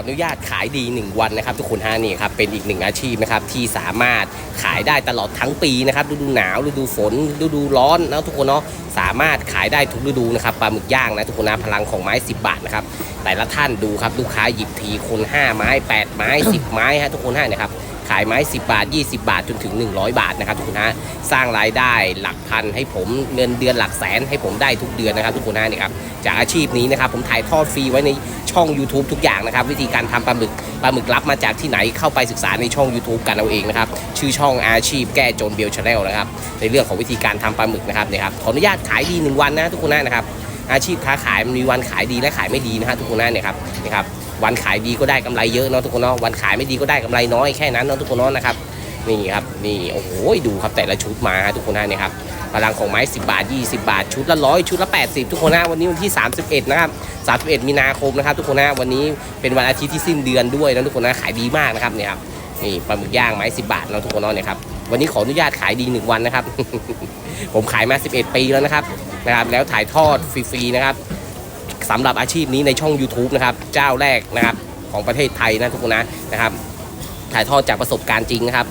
อนุญาตขายดี 1 วันนะครับ ทุกคนฮะนี่ครับเป็นอีกหนึ่งอาชีพนะครับที่สามารถขายได้ตลอดทั้งปีนะครับฤดูหนาวฤดูฝนฤดูร้อนนะทุกคนเนาะสามารถขายได้ทุกฤดูนะครับปลาหมึกย่างนะทุกคนนะพลังของไม้ 10 บาทนะครับแต่ละท่านดูครับลูกค้าหยิบทีคน 5 ไม้ 8 ไม้ 10 ไม้ฮะทุกคนฮะนะครับ ขายไม้ 10 บาท 20 บาทจนถึง 100 บาทนะครับทุกคนฮะสร้างรายได้หลักพันให้ผมเงินเดือนหลักแสนให้ผมได้ทุกเดือนนะครับทุกคนฮะนี่ครับจากอาชีพนี้นะครับผมถ่ายทอดฟรีไว้ในช่อง YouTube ทุกอย่างนะครับวิธีการทำปลาหมึกปลาหมึกรับมาจากที่ไหนเข้าไปศึกษาในช่อง YouTube กันเอาเองนะครับชื่อช่องอาชีพแก้จนเบลชาแนลนะครับในเรื่องของวิธีการทำปลาหมึกนะครับเนี่ยครับขออนุญาตขายดี1วันนะทุกคนนะนะครับอาชีพค้าขายมันมีวันขายดีและขายไม่ดีนะฮะทุกคนนะเนี่ยครับนี่ครับ วันขายดีก็ได้กำไรเยอะเนาะทุกคนเนาะวันขายไม่ดีก็ได้กำไรน้อยแค่นั้นเนาะทุกคนเนาะนะครับนี่ครับนี่โอ้โหดูครับแต่ละชุดมาฮะทุกคนนะเนี่ยครับพลังของไม้ 10 บาท 20 บาท ชุดละร้อยชุดละ 80 ทุกคนนะวันนี้วันที่ 31 นะครับ 31 มีนาคมนะครับ ทุกคนนะวันนี้เป็นวันอาทิตย์ที่สิ้นเดือนด้วยนะทุกคนนะขายดีมากนะครับเนี่ยครับนี่ปลาหมึกย่างไม้ 10 บาทเนาะทุกคนเนาะเนี่ยครับวันนี้ขออนุญาตขายดี 1 วันนะครับ ผมขายมา 11 ปีแล้วนะครับนะครับ แล้วถ่ายทอดฟรีๆนะครับ สำหรับอาชีพนี้ในช่อง YouTube นะครับเจ้าแรกนะครับของประเทศไทยนะทุกคนนะนะครับถ่ายทอดจากประสบการณ์จริงนะครับ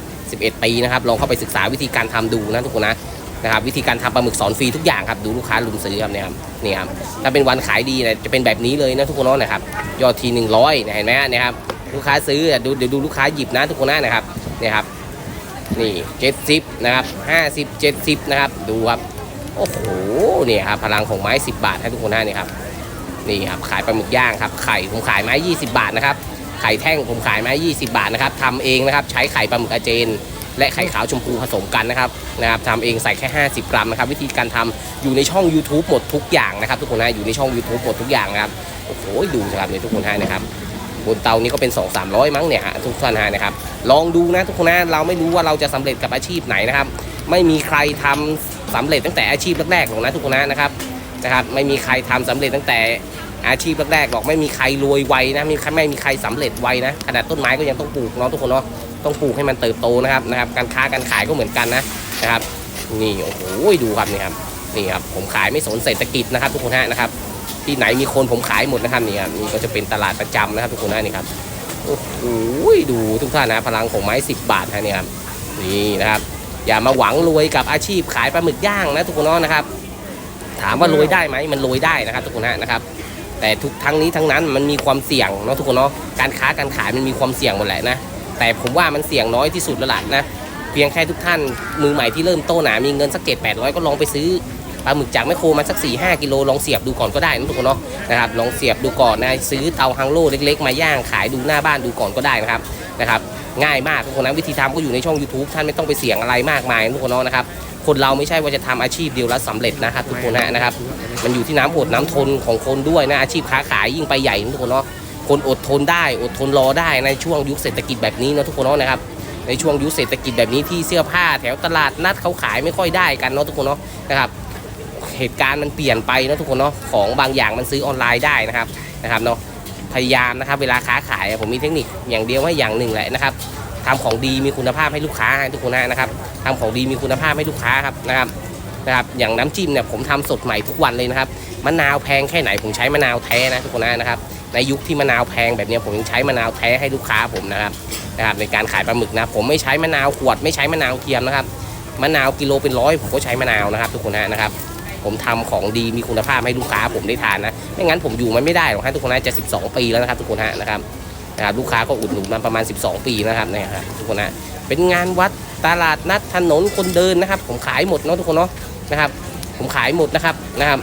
11 ปีนะครับลองเข้าไปศึกษาวิธีการทำดูนะทุกคนนะนะครับวิธีการทำปลาหมึกสอนฟรีทุกอย่างครับดูลูกค้าลุมซื้อครับเนี่ยครับนี่ครับถ้าเป็นวันขายดีเนี่ยจะเป็นแบบนี้เลยนะทุกคนเนาะนะครับยอดที100เนี่ยเห็นไหมฮะครับลูกค้าซื้อดูเดี๋ยวดูลูกค้าหยิบนะทุกคนนะนะครับเนี่ยครับนี่เจ็ดสิบนะครับห้าสิบเจ็ดสิบนะครับดูครับโอ้โหเนี่ยครับพลังของไม้10บาทให้ทุกคนนะนี่ครับ นี่ครับขายปลาหมึกย่างครับไข่ผมขายไม้20 บาทนะครับไข่แท่งผมขายไม้20 บาทนะครับทำเองนะครับใช้ไข่ปลาหมึกอาเจน และไข่ขาวชมพูผสมกันนะครับนะครับทำเองใส่แค่ 50 กรัมนะครับวิธีการทำอยู่ในช่อง YouTube หมดทุกอย่างนะครับ ทุกคนนะอยู่ในช่อง YouTube หมดทุกอย่างนะครับโอ้โหดูนะครับเนี่ยทุกคนฮะนะครับบนเตานี้ก็เป็น 2 3 0 0 มั้งเนี่ยฮะทุกท่านฮะนะครับลองดูนะทุกคนนะเราไม่รู้ว่าเราจะสำเร็จกับอาชีพไหนนะครับ ไม่มีใครทำสำเร็จตั้งแต่อาชีพแรกๆหรอกนะทุกคนนะนะครับนะครับไม่มีใครทำสำเร็จตั้งแต่ อาชีพแรกๆหรอกไม่มีใครรวยไวนะมีไม่มีใครสำเร็จไวนะขนาดต้นไม้ก็ยังต้องปลูกเนาะทุกคนเนาะต้องปลูกให้มันเติบโตนะครับนะครับ การค้าการขายก็เหมือนกันนะนะครับ นี่โอ้โหดูครับนี่ครับนี่ครับผมขายไม่สนเศรษฐกิจนะครับทุกคนฮะนะครับ ที่ไหนมีคนผมขายหมดนะครับนี่ครับนี่ก็จะเป็นตลาดประจำนะครับทุกคนนะนี่ครับโอ้โหดูทุกท่านนะพลังของไม้ 10 บาทนะนี่ครับนี่นะครับ อย่ามาหวังรวยกับอาชีพขายปลาหมึกย่างนะทุกคนเนาะนะครับ ถามว่ารวยได้ไหมมันรวยได้นะครับ ทุกคนฮะนะครับ แต่ทุกทั้งนี้ทั้งนั้นมันมีความเสี่ยงเนาะทุกคนเนาะการค้าการขายมันมีความเสี่ยงหมดแหละนะแต่ผมว่ามันเสี่ยงน้อยที่สุดแล้วล่ะนะเพียงแค่ทุกท่านมือใหม่ที่เริ่มโตหนามีเงินสักเกตแปดร้อยก็ลองไปซื้อปลาหมึกจากแมคโครมาสัก4ี่ห้ากิโลลองเสียบดูก่อนก็ได้นะทุกคนเนาะนะครับลองเสียบดูก่อนนะซื้อเตาฮังโลเล็ก ๆ มาย่างขายดูหน้าบ้านดูก่อนก็ได้นะครับนะครับง่ายมากทุกคนนะวิธีทำก็อยู่ในช่อง YouTube ท่านไม่ต้องไปเสี่ยงอะไรมากมายนะทุกคนเนาะนะครับ คนเราไม่ใช่ว่าจะทำอาชีพเดียวแล้วสำเร็จนะครับทุกคนนะนะครับ มันอยู่ที่น้ำอดน้ำทนของคนด้วยนะอาชีพค้าขายยิ่งไปใหญ่นะทุกคนเนาะคนอดทนได้อดทนรอได้ในช่วงยุคเศรษฐกิจแบบนี้นะทุกคนเนาะนะครับในช่วงยุคเศรษฐกิจแบบนี้ที่เสื้อผ้าแถวตลาดนัดเขาขายไม่ค่อยได้กันเนาะทุกคนเนาะนะครับเหตุการณ์มันเปลี่ยนไปนะทุกคนเนาะของบางอย่างมันซื้อออนไลน์ได้นะครับนะครับเนาะพยายามนะครับเวลาค้าขายผมมีเทคนิคอย่างเดียวว่าอย่างหนึ่งแหละนะครับทำของดีมีคุณภาพให้ลูกค้าให้ทุกคนนะครับ ทำของดีมีคุณภาพให้ลูกค้าครับนะครับนะครับอย่างน้ำจิ้มเนี่ยผมทำสดใหม่ทุกวันเลยนะครับมะนาวแพงแค่ไหนผมใช้มะนาวแท้นะทุกคนนะครับในยุคที่มะนาวแพงแบบนี้ผมยังใช้มะนาวแท้ให้ลูกค้าผมนะครับนะครับในการขายปลาหมึกนะผมไม่ใช้มะนาวขวดไม่ใช้มะนาวเทียมนะครับมะนาวกิโลเป็นร้อยผมก็ใช้มะนาวนะครับทุกคนนะครับผมทำของดีมีคุณภาพให้ลูกค้าผมได้ทานนะไม่งั้นผมอยู่มันไม่ได้หรอกฮะทุกคนนะจะ 12 ปีแล้วนะครับทุกคนฮะนะครับนะครับลูกค้าก็อุดหนุนมาประมาณ 12 ปีนะครับนี่ครับทุกคนนะเป็นงานวัด ตลาดนัดถนนคนเดินนะครับ ผมขายหมดเนาะทุกคนเนาะนะครับ ผมขายหมดนะครับนะครับ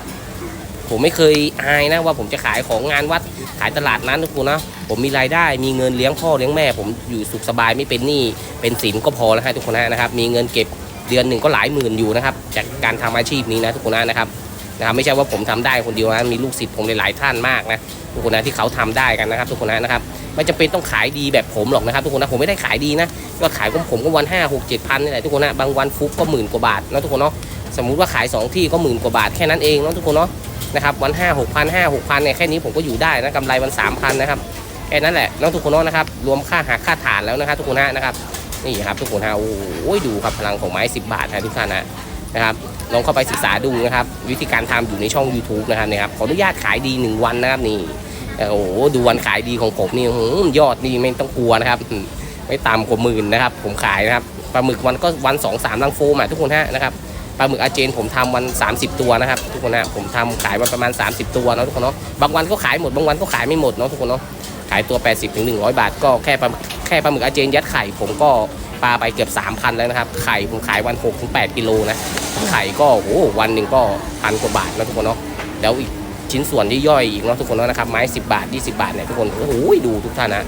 ผมไม่เคยอายนะว่าผมจะขายของงานวัดขายตลาดนั้นทุกคนนะผมมีรายได้มีเงินเลี้ยงพ่อเลี้ยงแม่ ผมอยู่สุขสบายไม่เป็นหนี้เป็นสินก็พอแล้วฮะทุกคนนะนะครับ มีเงินเก็บเดือนหนึ่งก็หลายหมื่นอยู่นะครับ จากการทำอาชีพนี้นะทุกคนนะนะครับนะครับไม่ใช่ว่าผมทำได้คนเดียวนะมีลูกศิษย์ผมหลายๆท่านมากนะทุกคนนะที่เขาทำได้กันนะครับ ทุกคนนะนะครับ ไม่จำเป็นต้องขายดีแบบผมหรอกนะครับทุกคนนะผมไม่ได้ขายดีนะยอดขายของผมก็วันห้าหกเจ็ดพันนี่แหละทุกคนนะบางวันฟุกก็หมื่นกว่าบาทนะทุกคนเนาะสมมุติว่าขายสองที่ก็หมื่นกว่าบาทแค่นั้นเองนะทุกคนเนาะนะครับวันห้าหกพันห้าหกพันเนี่ยแค่นี้ผมก็อยู่ได้นะกำไรวันสามพันนะครับแค่นั้นแหละน้องทุกคนเนาะนะครับรวมค่าหาค่าฐานแล้วนะครับทุกคนนะนะครับนี่ครับทุกคนฮะโอ้ยดูครับพลังของไม้ 10 บาทนะทุกท่านนะนะครับลองเข้าไปศึกษาดูนะครับวิธีการทำอยู่ในช่อง YouTube นะครับเนี่ยครับขออนุญาตขายดี 1 วันนะครับนี่ โอ้โหดูวันขายดีของผมนี่ยอดนี่ไม่ต้องกลัวนะครับ ไม่ต่ำกว่าหมื่นนะครับ ผมขายนะครับปลาหมึกวันก็วันสองสามลังโฟมทุกคนฮะนะครับปลาหมึกอาเจนผมทำวัน 30 ตัวนะครับ ทุกคนฮะผมทำขายวันประมาณ 30 ตัวเนาะทุกคนเนาะบางวันก็ขายหมดบางวันก็ขายไม่หมดเนาะทุกคนเนาะขายตัว 80ถึง100 บาท ก็แค่ปลาแค่ปลาหมึกอาเจนยัดไข่ ผมก็ปลาไปเกือบ 3,000 แล้วนะครับไข่ผมขายวัน6ถึง8กิโลนะไข่ก็โอ้โหวันหนึ่งก็พันกว่าบาทนะทุกคนเนาะแล้วอีก ชิ้นส่วนที่ย่อยอีกเนาะทุกคนนะนะครับไม้ 10 บาท 20 บาทเนี่ยทุกคนโอ้โหดูทุกท่านนะ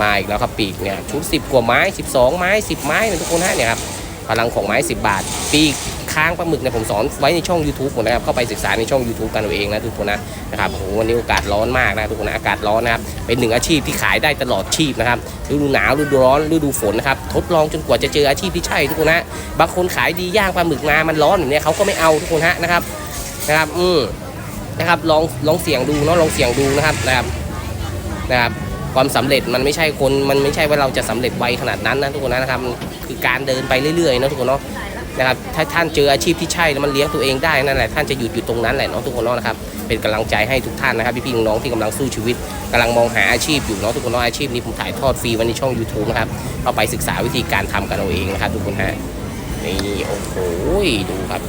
มาอีกแล้วครับปีกเนี่ยชุด 10 กว่าไม้ 12 ไม้ 10 ไม้เนี่ยทุกคนฮะเนี่ยครับพลังของไม้ 10 บาท ปีกค้างปลาหมึกเนี่ยผมสอนไว้ในช่อง YouTube ผมนะครับเข้าไปศึกษาในช่อง YouTube กันเอาเองนะทุกคนนะนะครับโอ้โหวันนี้โอกาสร้อนมากนะทุกคนนะอากาศร้อนนะครับเป็นหนึ่งอาชีพที่ขายได้ตลอดชีพนะครับฤดูหนาวฤดูร้อนฤดูฝนนะครับทดลองจนกว่าจะเจออาชีพที่ใช่ทุกคนนะบางคนขายดีย่างปลาหมึกมามันร้อนแบบเนี้ยเขาก็ไม่เอาทุกคนฮะนะครับนะครับอืม นะครับลองลองเสี่ยงดูเนาะลองเสี่ยงดูนะครับนะครับนะครับความสำเร็จมันไม่ใช่คนมันไม่ใช่ว่าเราจะสำเร็จไวขนาดนั้นนะทุกคนนะครับคือการเดินไปเรื่อยๆนะทุกคนเนาะนะครับถ้าท่านเจออาชีพที่ใช่แล้วมันเลี้ยงตัวเองได้นั่นแหละท่านจะหยุดอยู่ตรงนั้นแหละเนาะทุกคนเนาะนะครับเป็นกำลังใจให้ทุกท่านนะครับพี่ๆน้องๆที่กำลังสู้ชีวิตกำลังมองหาอาชีพอยู่เนาะทุกคนเนาะอาชีพนี้ผมถ่ายทอดฟรีไว้ในช่อง YouTube นะครับเข้าไปศึกษาวิธีการทำกันเอาเองนะครับทุกคนฮะนี่โอ้โหดูครับ